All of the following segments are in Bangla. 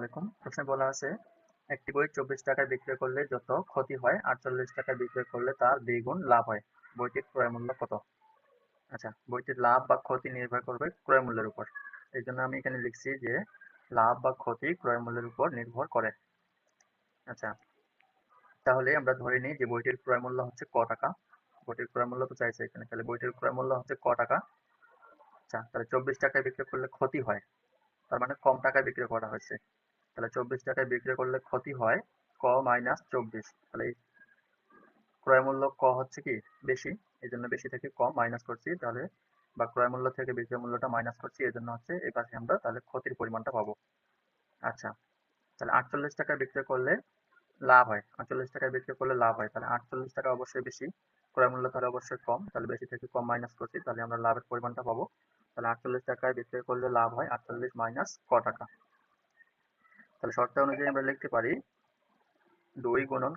আলাইকুম প্রশ্নে বলা আছে, একটি বই চব্বিশ টাকায় বিক্রয় করলে যত ক্ষতি হয়, আটচল্লিশ টাকায় বিক্রয় করলে তার দ্বিগুণ লাভ হয়। বইটির ক্রয় মূল্য কত? আচ্ছা বইটির লাভ বা ক্ষতি নির্ভর করবে ক্রয় মূল্যের উপর। এই জন্য আমি এখানে লিখছি যে, লাভ বা ক্ষতি ক্রয় মূল্যের উপর নির্ভর করে। আচ্ছা তাহলে আমরা ধরে নিই যে বইটির ক্রয় মূল্য হচ্ছে ক টাকা। বইটির ক্রয় মূল্য তো চাইছে এখানে, তাহলে বইটির ক্রয় মূল্য হচ্ছে ক টাকা। আচ্ছা তাহলে চব্বিশ টাকায় বিক্রয় করলে ক্ষতি হয়, তার মানে কম টাকায় বিক্রি করা হয়েছে। তাহলে চব্বিশ টাকায় বিক্রি করলে ক্ষতি হয় ক মাইনাস চব্বিশ। তাহলে ক্রয় মূল্য ক হচ্ছে কি? বেশি, এই জন্য বেশি থেকে কম মাইনাস করছি, তাহলে বা ক্রয় মূল্য থেকে বিক্রয় মূল্যটা মাইনাস করছি, এই জন্য হচ্ছে এই পাশে আমরা তাহলে ক্ষতির পরিমাণটা পাবো। আচ্ছা তাহলে আটচল্লিশ টাকায় বিক্রি করলে লাভ হয়। আটচল্লিশ টাকায় বিক্রি করলে লাভ হয়। তাহলে আটচল্লিশ টাকা অবশ্যই বেশি, ক্রয় মূল্য তাহলে অবশ্যই কম, তাহলে বেশি থেকে কম মাইনাস করছি, তাহলে আমরা লাভের পরিমাণটা পাবো। তাহলে আটচল্লিশ টাকায় বিক্রি করলে লাভ হয় আটচল্লিশ মাইনাস ক টাকা। তাহলে শর্ত অনুযায়ী আমরা লিখতে পারি দুই গুণন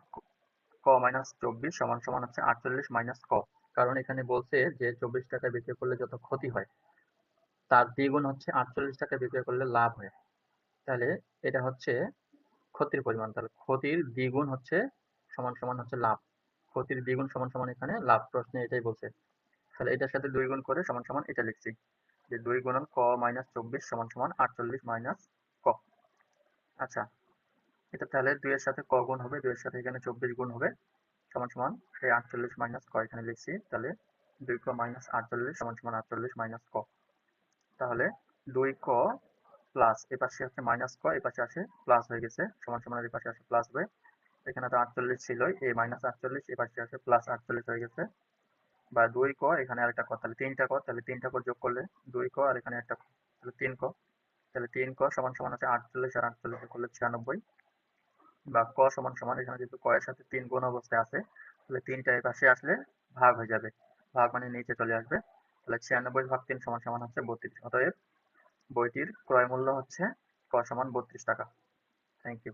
ক মাইনাস চব্বিশ সমান সমান হচ্ছে আটচল্লিশ মাইনাস ক। কারণ এখানে বলছে যে চব্বিশ টাকায় বিক্রি করলে যত ক্ষতি হয়, তার দ্বিগুণ হচ্ছে আটচল্লিশ টাকায় বিক্রি করলে লাভ হয়। তাহলে এটা হচ্ছে ক্ষতির পরিমাণ। তাহলে ক্ষতির দ্বিগুণ হচ্ছে সমান সমান হচ্ছে লাভ। ক্ষতির দ্বিগুণ সমান সমান এখানে লাভ প্রশ্নে এটাই বলছে। তাহলে এটার সাথে দুই গুণ করে সমান সমান এটা লিখছি যে দুই গুণন ক মাইনাস চব্বিশ সমান সমান আটচল্লিশ মাইনাস ক। আচ্ছা এটা তাহলে দুইয়ের সাথে ক গুণ হবে, দুইয়ের সাথে এখানে চব্বিশ গুণ হবে, সমান সমান সেই আটচল্লিশ মাইনাস ক এখানে লিখছি, তাহলে দুই ক মাইনাস আটচল্লিশ সমান সমান আটচল্লিশ মাইনাস ক। তাহলে দুই ক প্লাস এ পাশে হচ্ছে মাইনাস ক, এ পাশে আসে প্লাস হয়ে গেছে, সমান সমান এ পাশে আসে প্লাস হবে। এখানে তো আটচল্লিশ ছিলই এ মাইনাস আটচল্লিশ, এ পাশে আসে প্লাস আটচল্লিশ হয়ে গেছে। বা দুই ক, এখানে আরেকটা ক, তাহলে তিনটা ক, তাহলে তিনটা ক যোগ করলে দুই ক, আর এখানে একটা তাহলে তিন ক। তাহলে তিন ক সমান সমান আছে আটচল্লিশ আর আটচল্লিশ করলে ছিয়ানব্বই। বা ক সমান সমান এখানে যেহেতু ক এর সাথে তিন গুণ অবস্থায় আছে, তাহলে তিনটা এর পাশে আসলে ভাগ হয়ে যাবে। ভাগ মানে নিচে চলে আসবে। তাহলে ছিয়ানব্বই ভাগ তিন সমান সমান হচ্ছে বত্রিশ। অতএব বইটির ক্রয় মূল্য হচ্ছে ক সমান বত্রিশ টাকা। Thank you